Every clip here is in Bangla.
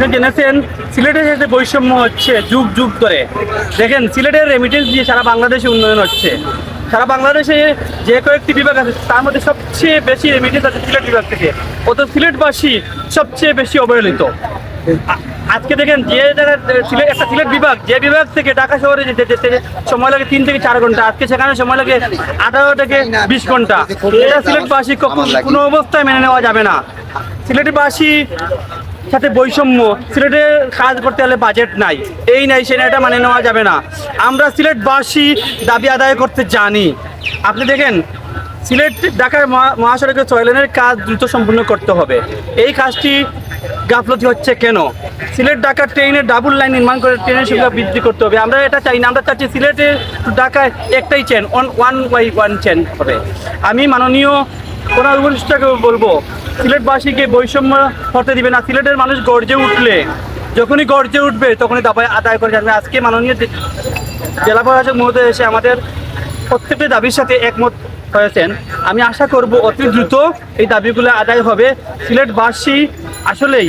আপনি জেনেছেন, সিলেটের সাথে বৈষম্য হচ্ছে যুগ যুগ করে দেখেন, সিলেটের রেমিটেন্স দিয়ে সারা বাংলাদেশে উন্নয়ন হচ্ছে। সারা বাংলাদেশে যে কয়েকটি বিভাগ আছে, তার মধ্যে সবচেয়ে বেশি রেমিটেন্স আছে সিলেট বিভাগ থেকে। অত সিলেটবাসী সবচেয়ে বেশি অবহেলিত। আজকে দেখেন, যে জায়গায় সিলেট একটা সিলেট বিভাগ, যে বিভাগ থেকে ঢাকা শহরে যেতে যেতে সময় লাগে তিন থেকে চার ঘণ্টা, আজকে সেখানে সময় লাগে আঠারো থেকে বিশ ঘণ্টা। এটা সিলেটবাসী কখন কোনো অবস্থায় মেনে নেওয়া যাবে না। সিলেটবাসী সাথে বৈষম্য, সিলেটে কাজ করতে হলে বাজেট নাই। এই নাই সে এটা মানে নেওয়া যাবে না। আমরা সিলেটবাসী দাবি আদায় করতে জানি। আপনি দেখেন, সিলেট ঢাকার মহা- মহাসড়কের চয়লেনের কাজ দ্রুত সম্পূর্ণ করতে হবে। এই কাজটি গাফলতি হচ্ছে কেন? সিলেট ঢাকা ট্রেনের ডাবল লাইন নির্মাণ করে ট্রেনের সংখ্যা বৃদ্ধি করতে হবে। আমরা এটা চাই না, আমরা চাচ্ছি সিলেটে ঢাকায় একটাই chain one Y one chain হবে। আমি মাননীয় কোনাল উপদেষ্টাকে বলব, সিলেটবাসীকে বৈষম্য হতে দিবে না। সিলেটের মানুষ গর্জে উঠলে, যখনই গর্জে উঠবে, তখনই দাবায় আদায় করে যাবে। আজকে মাননীয় জেলা প্রশাসক মহোদয় এসে আমাদের প্রত্যেকটি দাবির সাথে একমত হয়েছেন। আমি আশা করব অতি দ্রুত এই দাবিগুলো আদায় হবে। সিলেটবাসী আসলেই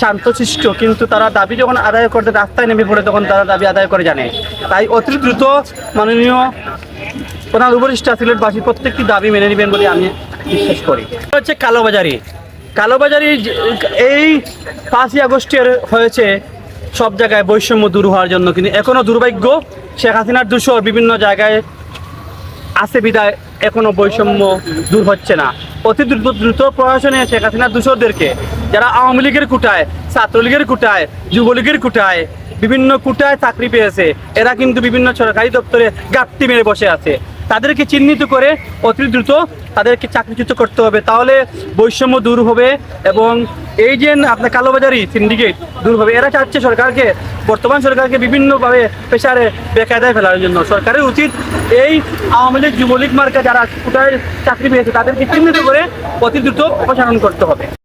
শান্তশিষ্ট, কিন্তু তারা দাবি যখন আদায় করতে রাস্তায় নেমে পড়ে, তখন তারা দাবি আদায় করে জানে। তাই অতি দ্রুত মাননীয় প্রধান উপদেষ্টা সিলেটবাসী প্রত্যেকটি দাবি মেনে নেবেন বলে আমি বিশ্বাস করি। হচ্ছে কালোবাজারি। কালোবাজারি এই পাঁচই আগস্টের হয়েছে সব জায়গায় বৈষম্য দূর হওয়ার জন্য। কিন্তু এখনও দুর্ভাগ্য, শেখ হাসিনার দূষর বিভিন্ন জায়গায় আছে বিদায় এখনও বৈষম্য দূর হচ্ছে না। অতি দ্রুত দ্রুত প্রশাসনে শেখ হাসিনার দূষরদেরকে, যারা আওয়ামী লীগের কুটায়, ছাত্রলীগের কুটায়, যুবলীগের কুটায়, বিভিন্ন কুটায় চাকরি পেয়েছে, এরা কিন্তু বিভিন্ন সরকারি দপ্তরে গাপ্তি মেরে বসে আছে। তাদেরকে চিহ্নিত করে অতি দ্রুত তাদেরকে চাকরিচ্যুত করতে হবে। তাহলে বৈষম্য দূর হবে এবং এই যে আপনার কালোবাজারি সিন্ডিকেট দূর হবে, এরা চাচ্ছে সরকারকে, বর্তমান সরকারকে বিভিন্নভাবে পেশারে বেকায়দায় ফেলার জন্য। সরকারের উচিত এই আওয়ামী লীগ, যুবলীগ মার্কা যারা কোটায় চাকরি পেয়েছে, তাদেরকে চিহ্নিত করে অতি দ্রুত অপসারণ করতে হবে।